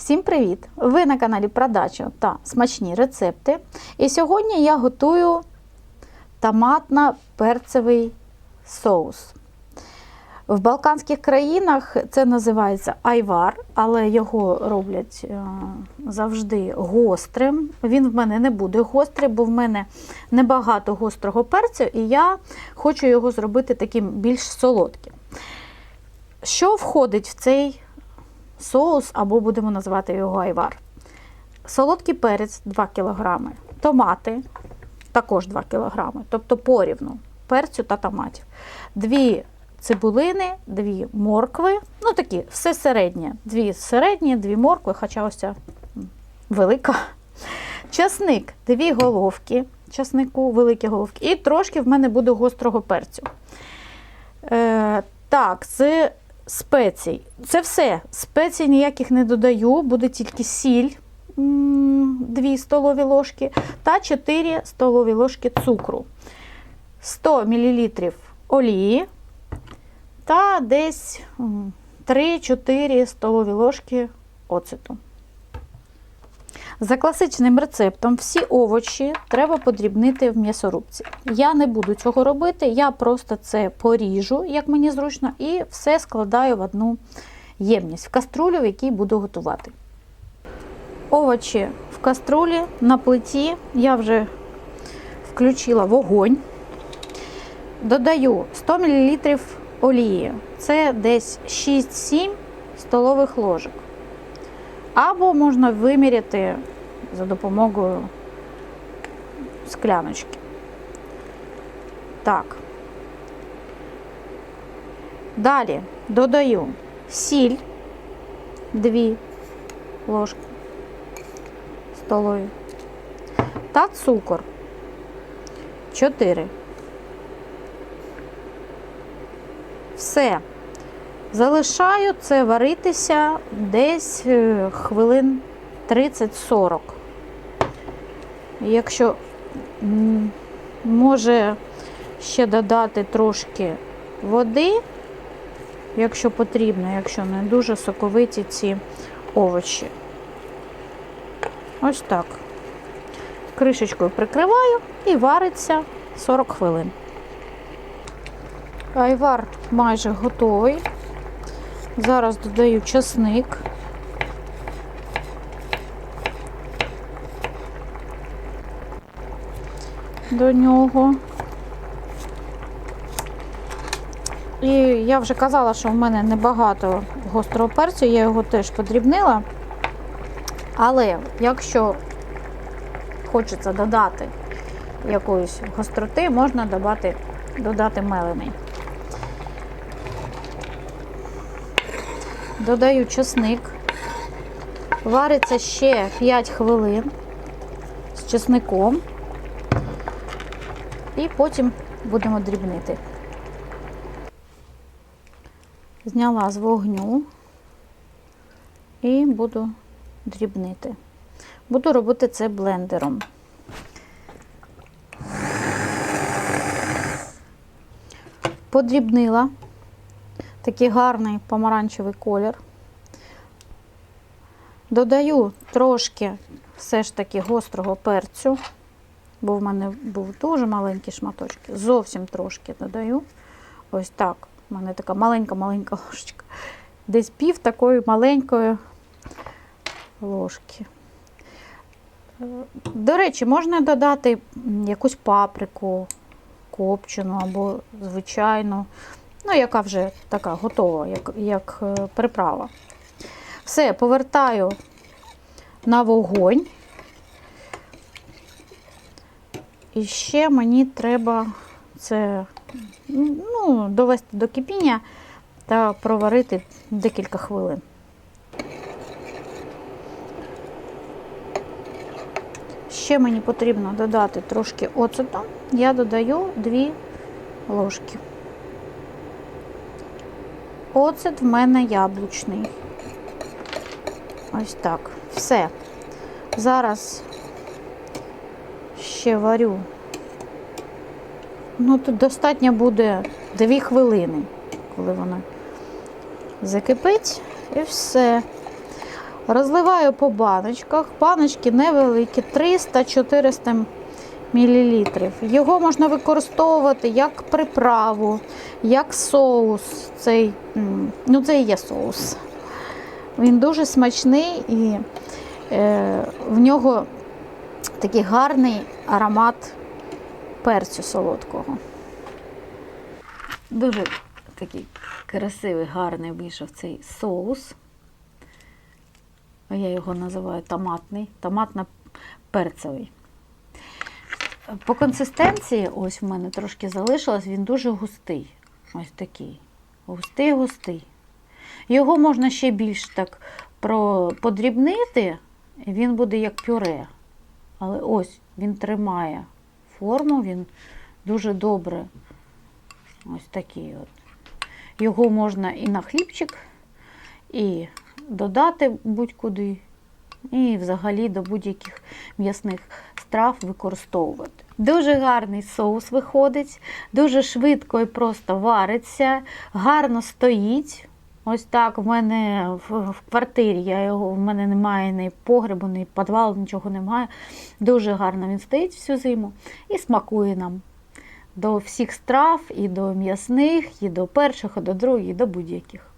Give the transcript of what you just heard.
Всім привіт! Ви на каналі Продача та смачні рецепти. І сьогодні я готую томатно-перцевий соус. В Балканських країнах це називається айвар, але його роблять е, завжди гострим. Він в мене не буде гострий, бо в мене небагато гострого перцю, і я хочу його зробити таким більш солодким. Що входить в цей соус, або будемо називати його айвар? Солодкий перець 2 кг, томати також 2 кг, тобто порівну перцю та томатів. Дві цибулини, дві моркви, ну такі, все середнє. Дві середні, дві моркви, хоча ось ця велика. Часник, дві головки часнику, великі головки, і трошки в мене буде гострого перцю. Е, так, це спецій. Це все. Спецій ніяких не додаю, буде тільки сіль 2 столові ложки та 4 столові ложки цукру, 100 мл олії та десь 3-4 столові ложки оцету. За класичним рецептом всі овочі треба подрібнити в м'ясорубці. Я не буду цього робити, я просто це поріжу, як мені зручно, і все складаю в одну ємність, в каструлю, в якій буду готувати. Овочі в каструлі на плиті я вже включила вогонь. Додаю 100 мл олії. Це десь 6-7 столових ложок. Або можна виміряти за допомогою скляночки. Так. Далі додаю сіль 2 ложки столові та цукор 4. Все. Залишаю це варитися десь е, хвилин 30-40. Якщо може ще додати трошки води, якщо потрібно, якщо не дуже соковиті ці овочі. Ось так. Кришечкою прикриваю і вариться 40 хвилин. Айвар майже готовий. Зараз додаю часник. До нього. І я вже казала, що в мене небагато гострого перцю, я його теж подрібнила. Але якщо хочеться додати якоїсь гостроти, можна додати, додати мелений. Додаю чесник. Вариться ще 5 хвилин з чесником. І потім будемо дрібнити. Зняла з вогню і буду дрібнити. Буду робити це блендером. Подрібнила такий гарний помаранчевий колір. Додаю трошки все ж таки гострого перцю, бо в мене був дуже маленький шматочок. Зовсім трошки додаю. Ось так. У мене така маленька-маленька ложечка. Десь пів такої маленької ложки. До речі, можна додати якусь паприку копчену або звичайну, ну, яка вже така готова, як, як е, приправа. Все, повертаю на вогонь. І ще мені треба це ну, довести до кипіння та проварити декілька хвилин. Ще мені потрібно додати трошки оцету. Я додаю 2 ложки. Оцет в мене яблучний. Ось так. Все. Зараз ще варю. Ну, тут достатньо буде 2 хвилини, коли вона закипить, і все. Розливаю по баночках. Баночки невеликі, 300-400 мл. Його можна використовувати як приправу, як соус. Цей, ну, це і є соус. Він дуже смачний і е, в нього такий гарний аромат перцю солодкого. Дуже такий красивий, гарний вийшов цей соус. Я його називаю томатний, томатно-перцевий. По консистенції, ось в мене трошки залишилось, він дуже густий. Ось такий. Густий-густий. Його можна ще більш так подрібнити, він буде як пюре. Але ось він тримає форму, він дуже добре. Ось такий от. Його можна і на хлібчик, і додати будь-куди, і взагалі до будь-яких м'ясних страв використовувати. Дуже гарний соус виходить, дуже швидко і просто вариться, гарно стоїть. Ось так в мене в, квартирі я його, в мене немає ні погребу, ні підвалу, нічого немає. Дуже гарно він стоїть всю зиму і смакує нам до всіх страв, і до м'ясних, і до перших, і до других, і до будь-яких.